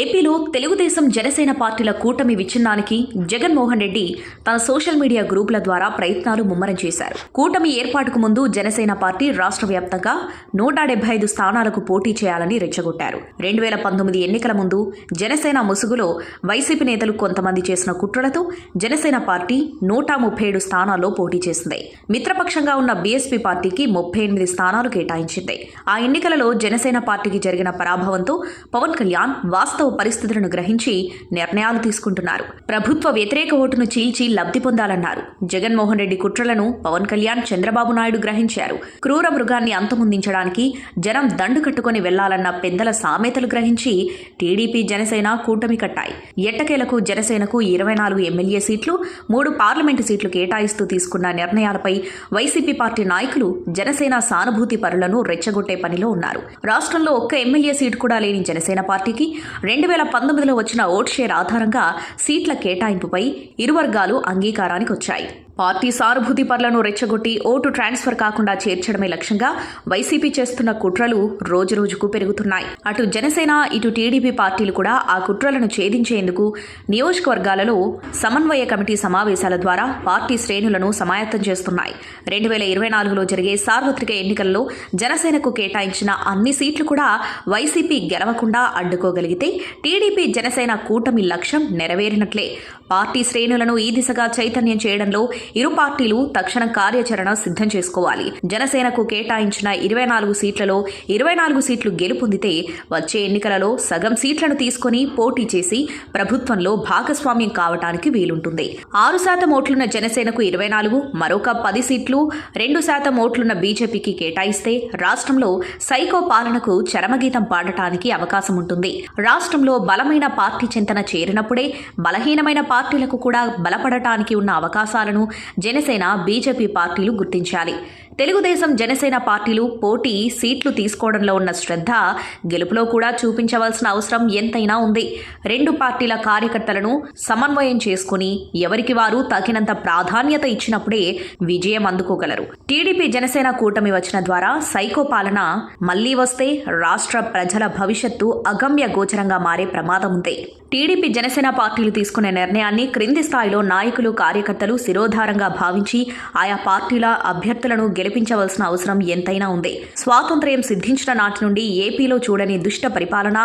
ఏపీలో తెలుగుదేశం జనసేన పార్టీల కూటమి విచ్ఛిన్నానికి జగన్మోహన్ రెడ్డి తన సోషల్ మీడియా గ్రూపుల ద్వారా ప్రయత్నాలు ముమ్మరం చేశారు. కూటమి ఏర్పాటుకు ముందు జనసేన పార్టీ రాష్ట్ర వ్యాప్తంగా నూట డెబ్బై ఐదు స్థానాలకు పోటీ చేయాలని రెచ్చగొట్టారు. రెండు వేల పంతొమ్మిది ఎన్నికల ముందు జనసేన ముసుగులో వైసీపీ నేతలు కొంతమంది చేసిన కుట్రలతో జనసేన పార్టీ నూట ముప్పై ఏడు స్థానాల్లో పోటీ చేసింది. మిత్రపక్షంగా ఉన్న బీఎస్పీ పార్టీకి ముప్పై ఎనిమిది స్థానాలు కేటాయించింది. ఆ ఎన్నికలలో జనసేన పార్టీకి జరిగిన పరాభవంతో పవన్ కళ్యాణ్ వాస్తవ పరిస్థితులను గ్రహించి నిర్ణయాలు తీసుకుంటున్నారు. ప్రభుత్వ వ్యతిరేక ఓటును చీల్చి లబ్ధి పొందాలన్నారు. జగన్మోహన్ రెడ్డి కుట్రలను పవన్ కళ్యాణ్ చంద్రబాబు నాయుడు గ్రహించారు. క్రూర మృగాన్ని అంతమొందించడానికి జనం దండు కట్టుకొని వెళ్ళాలన్న పెద్దల సామెతలు గ్రహించి టీడీపీ జనసేన కూటమి కట్టాయి. ఎట్టకేలకు జనసేనకు ఇరవై నాలుగు ఎమ్మెల్యే సీట్లు మూడు పార్లమెంటు సీట్లు కేటాయిస్తూ తీసుకున్న నిర్ణయాలపై వైసీపీ పార్టీ నాయకులు జనసేన సానుభూతి పరులను రెచ్చగొట్టే పనిలో ఉన్నారు. రాష్ట్రంలో ఒక్క ఎమ్మెల్యే సీటు కూడా లేని జనసేన పార్టీకి రెండు వేల పంతొమ్మిదిలో వచ్చిన ఓట్ షేర్ ఆధారంగా సీట్ల కేటాయింపుపై ఇరు వర్గాలు అంగీకారానికి వచ్చాయి పార్టీ సానుభూతి పరులను రెచ్చగొట్టి ఓటు ట్రాన్స్ఫర్ కాకుండా చేర్చడమే లక్ష్యంగా వైసీపీ చేస్తున్న కుట్రలు రోజురోజుకు పెరుగుతున్నాయి. అటు జనసేన ఇటు టీడీపీ పార్టీలు కూడా ఆ కుట్రలను ఛేదించేందుకు నియోజకవర్గాలలో సమన్వయ కమిటీ సమావేశాల ద్వారా పార్టీ శ్రేణులను సమాయత్తం చేస్తున్నాయి. రెండు వేల ఇరవై నాలుగులో జరిగే సార్వత్రిక ఎన్నికల్లో జనసేనకు కేటాయించిన అన్ని సీట్లు కూడా వైసీపీ గెలవకుండా అడ్డుకోగలిగితే టీడీపీ జనసేన కూటమి లక్ష్యం నెరవేరినట్లే. పార్టీ శ్రేణులను ఈ దిశగా చైతన్యం చేయడంలో ఇరు పార్టీలు తక్షణ కార్యాచరణ సిద్ధం చేసుకోవాలి. జనసేనకు కేటాయించిన ఇరవై నాలుగు సీట్లలో ఇరవై నాలుగు సీట్లు గెలుపొందితే వచ్చే ఎన్నికలలో సగం సీట్లను తీసుకొని పోటీ చేసి ప్రభుత్వంలో భాగస్వామ్యం కావటానికి వీలుంటుంది. ఆరు శాతం ఓట్లున్న జనసేనకు ఇరవై నాలుగు మరొక పది సీట్లు రెండు శాతం ఓట్లున్న బీజేపీకి కేటాయిస్తే రాష్ట్రంలో సైకో పాలనకు చరమగీతం పాడటానికి అవకాశం ఉంటుంది. రాష్ట్రంలో బలమైన పార్టీ చింతన చేరినప్పుడే బలహీనమైన పార్టీలకు కూడా బలపడటానికి ఉన్న అవకాశాలను జనసేన బీజేపీ పార్టీలు గుర్తించాలి. తెలుగుదేశం జనసేన పార్టీలు పోటీ సీట్లు తీసుకోవడంలో ఉన్న శ్రద్ధ గెలుపులో కూడా చూపించవలసిన అవసరం ఎంతైనా ఉంది. రెండు పార్టీల కార్యకర్తలను సమన్వయం చేసుకుని ఎవరికి వారు తగినంత ప్రాధాన్యత ఇచ్చినప్పుడే విజయం అందుకోగలరు. టీడీపీ జనసేన కూటమి వచ్చిన ద్వారా సైకో పాలన మళ్ళీ వస్తే రాష్ట్ర ప్రజల భవిష్యత్తు అగమ్య గోచరంగా మారే ప్రమాదం ఉంది. టీడీపీ జనసేన పార్టీలు తీసుకునే నిర్ణయాన్ని క్రింది స్థాయిలో నాయకులు కార్యకర్తలు శిరోధారంగా భావించి ఆయా పార్టీల అభ్యర్థులను గెలిపించవలసిన అవసరం ఎంతైనా ఉంది. స్వాతంత్ర్యం సిద్ధించిన నాటి నుండి ఏపీలో చూడని దుష్ట పరిపాలన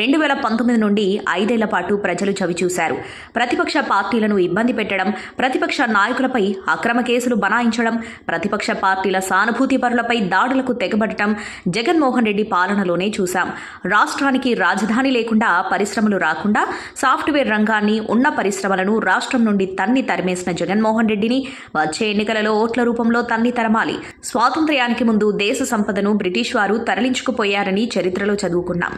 రెండు వేల పంతొమ్మిది నుండి ఐదేళ్ళ పాటు ప్రజలు చవిచూశారు ప్రతిపక్ష పార్టీలను ఇబ్బంది పెట్టడం ప్రతిపక్ష నాయకులపై అక్రమ కేసులు బనాయించడం ప్రతిపక్ష పార్టీల సానుభూతి పరులపై దాడులకు తెగబడటం జగన్మోహన్ రెడ్డి పాలనలోనే చూశాం. రాష్ట్రానికి రాజధాని లేకుండా పరిశ్రమలు రాకుండా సాఫ్ట్వేర్ రంగాన్ని ఉన్న పరిశ్రమలను రాష్ట్రం నుండి తన్ని తరిమేసిన జగన్మోహన్ రెడ్డిని వచ్చే ఎన్నికలలో ఓట్ల రూపంలో తన్ని తరమాలి. స్వాతంత్ర్యానికి ముందు దేశ సంపదను బ్రిటిష్ వారు తరలించుకుపోయారని చరిత్రలో చదువుకున్నాం.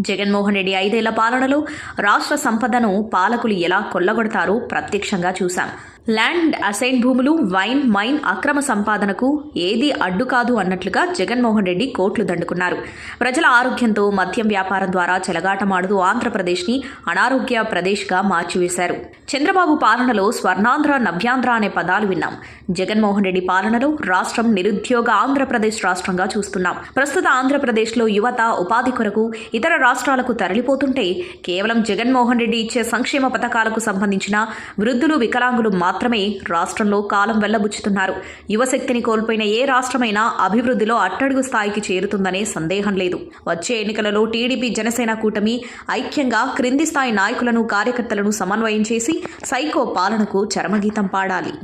జగన్మోహన్ రెడ్డి ఐదేళ్ళ పాలనలో రాష్ట్ర సంపదను పాలకులు ఎలా కొల్లగొడతారో ప్రత్యక్షంగా చూశాం. ల్యాండ్ అసైన్ భూములు వైన్ మైన్ అక్రమ సంపాదనకు ఏది అడ్డు కాదు అన్నట్లుగా జగన్మోహన్ రెడ్డి కోట్లు దండుకున్నారు. ప్రజల ఆరోగ్యంతో మద్యం వ్యాపారం ద్వారా చెలగాటమాడుతూ ఆంధ్రప్రదేశ్ని అనారోగ్య ప్రదేశ్గా మార్చివేశారు. చంద్రబాబు పాలనలో స్వర్ణాంధ్ర నభ్యాంధ్ర అనే పదాలు విన్నాం. జగన్మోహన్ రెడ్డి పాలనలో రాష్ట్రం నిరుద్యోగ ఆంధ్రప్రదేశ్ రాష్ట్రంగా చూస్తున్నాం. ప్రస్తుత ఆంధ్రప్రదేశ్లో యువత ఉపాధి కొరకు ఇతర రాష్ట్రాలకు తరలిపోతుంటే కేవలం జగన్మోహన్ రెడ్డి ఇచ్చే సంక్షేమ పథకాలకు సంబంధించిన వృద్ధులు వికలాంగులు మాత్రం మాత్రమే రాష్ట్రంలో కాలం వెళ్ళబుచ్చుతున్నారు. యువశక్తిని కోల్పోయిన ఏ రాష్ట్రమైనా అభివృద్ధిలో అట్టడుగు స్థాయికి చేరుతుందనే సందేహం లేదు. వచ్చే ఎన్నికలలో టీడీపీ జనసేన కూటమి ఐక్యంగా క్రింది స్థాయి నాయకులను కార్యకర్తలను సమన్వయం చేసి సైకో పాలనకు చరమగీతం పాడాలి.